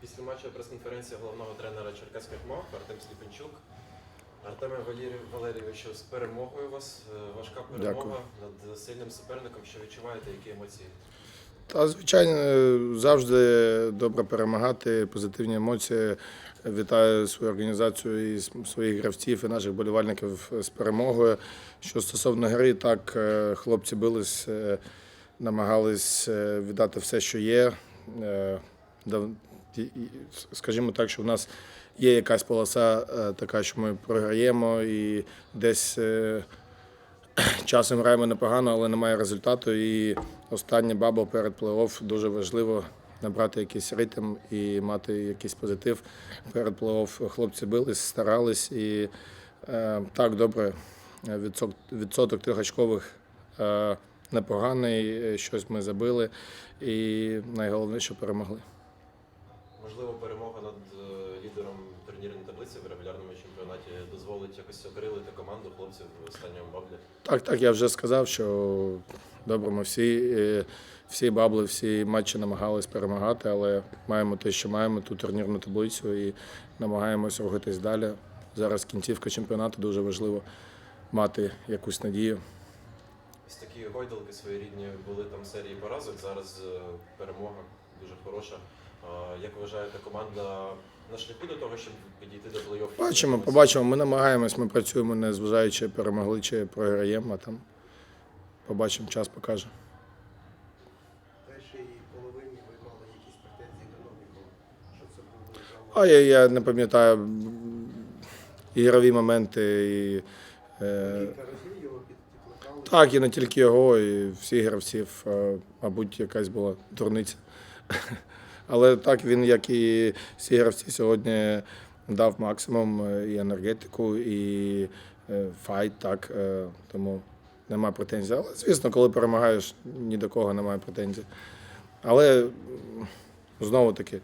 Після матчу прес-конференція головного тренера Черкаських МАФ Артем Сліпенчук. Артеме Валерій, Валерійовичу, з перемогою вас. Е, Важка перемога над сильним суперником. Що відчуваєте, які емоції? Та звичайно, завжди добре перемагати, позитивні емоції. Вітаю свою організацію і своїх гравців і наших болівальників з перемогою. Що стосовно гри, так е, хлопці бились, е, намагались е, віддати все, що є. Скажімо так, що в нас є якась полоса е, така, що ми програємо і десь. е, Часом граємо непогано, але немає результату. І останній бабл перед плей-офф дуже важливо набрати якийсь ритм і мати якийсь позитив. Перед плей-офф хлопці бились, старались і е, так добре. Відсоток, відсоток трьохочкових е, непоганий, щось ми забили. І найголовніше перемогли. Можливо, перемога над е, лідером турнірної таблиці в регулярному чемпіонаті дозволить якось окрилити команду хлопців в останньому баблі. Так, так, я вже сказав, що добре, ми всі, е, всі бабли, всі матчі намагались перемагати, але маємо те, що маємо, ту турнірну таблицю і намагаємось рухатись далі. Зараз кінцівка чемпіонату дуже важливо мати якусь надію. Ось такі гойдалки своєрідні були там серії поразок. Зараз е, перемога дуже хороша. Як вважаєте, команда на шляху до того, щоб підійти до плей-офф? Бачимо, побачимо. Ми намагаємось, ми працюємо, не зважаючи, перемогли чи програємо, а там побачимо, час покаже. В першій половині ви якісь претензії до Новікова, були А я, я не пам'ятаю ігрові моменти. І, е. Так, і не тільки його, і всіх гравців, мабуть, якась була дурниця. Але так він, як і всі гравці, сьогодні дав максимум е, і енергетику, і е, файт, так. е, Тому нема претензій. Але, звісно, коли перемагаєш, ні до кого немає претензій. Але знову таки,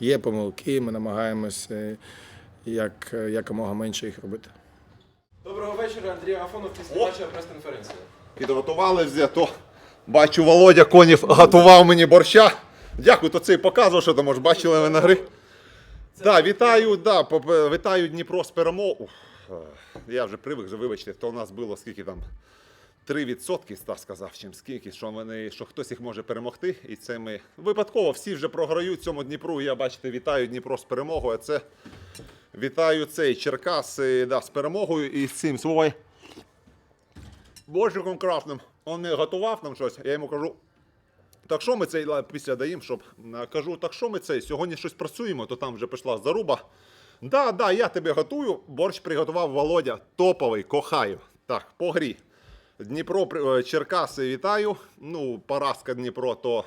є помилки, ми намагаємося як, якомога менше їх робити. Доброго вечора, Андрій Афонов після О! прес-конференція. Підготували вже, то бачу, Володя Конів готував мені борща. Дякую, то це і показував, що там, може, бачили ви на гри. Да, вітаю, да, поп- вітаю Дніпро з перемогою. Я вже привик, вже, вибачте, то у нас було скільки там 3% Стас сказав, чим скільки, що вони, що хтось їх може перемогти. І це ми випадково всі вже програють цьому Дніпру. Я бачите, вітаю Дніпро з перемогою. А це вітаю цей Черкаси да, з перемогою і з цим свой борщиком крафтним. Он не готував нам щось. Я йому кажу. Так що ми цей після даємо, щоб кажу, так що ми цей сьогодні щось працюємо, то там вже пішла заруба. Да, да, я тебе готую. Борщ приготував Володя. Топовий, кохаю. Так, по грі. Дніпро, е, Черкаси вітаю. Ну, поразка Дніпро то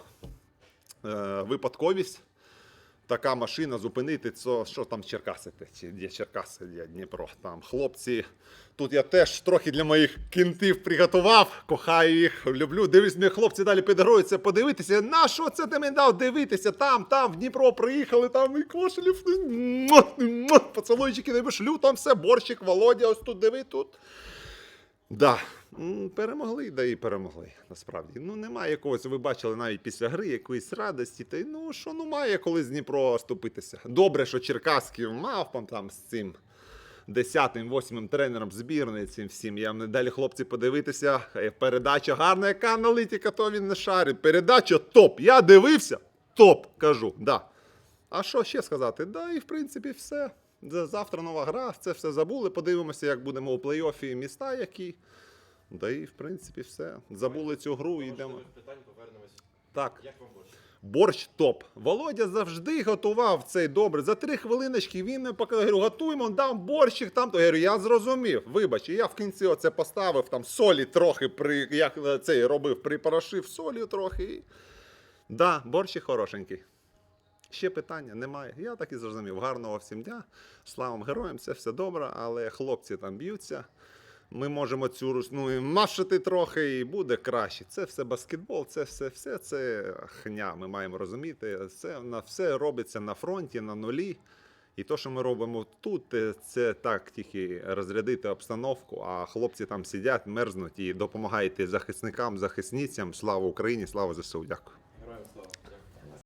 е, випадковість. Така машина зупинити, це що там Черкаси, чи де Черкаси, де Дніпро. Там хлопці. Тут я теж трохи для моїх кінтів приготував, кохаю їх, люблю. Дивись, мені хлопці далі підгоруються, подивитися. На що це ти мені дав дивитися? Там, там, в Дніпро приїхали, там і кошелів. Поцілуйчики не вишлю, там все, борщик, Володя, ось тут диви, тут. Да. Перемогли, да і перемогли. Насправді. Ну, немає якогось, ви бачили навіть після гри якоїсь радості. Та й ну що ну має коли з Дніпро ступитися. Добре, що Черкаський мав там, там з цим десятим, восьмим тренером збірної цим всім. Я не далі хлопці подивитися. Е, Передача гарна, яка аналітика, то він не шарить. Передача топ. Я дивився, топ, кажу. Да. А що ще сказати? Да, і в принципі все. За- Завтра нова гра, це все забули. Подивимося, як будемо у плей-офі міста які. Да і в принципі все. Забули цю гру і йдемо. Питань повернемось. Так. Як вам борщ? Борщ топ. Володя завжди готував цей добре. За три хвилиночки він не показав. Говорю, готуємо, дам борщик там. То я говорю, я зрозумів. Вибач, і я в кінці оце поставив там солі трохи при як е, цей робив, припорошив солі трохи. І... Да, борщик хорошенький. Ще питання немає. Я так і зрозумів. Гарного всім дня. Славам героям, це все добре, але хлопці там б'ються. Ми можемо цю русну і машити трохи, і буде краще. Це все баскетбол, це все, все це хня. Ми маємо розуміти. Це на все робиться на фронті, на нулі. І то, що ми робимо тут, це так тільки розрядити обстановку. А хлопці там сидять, мерзнуть і допомагаєте захисникам, захисницям. Слава Україні, слава ЗСУ. Дякую.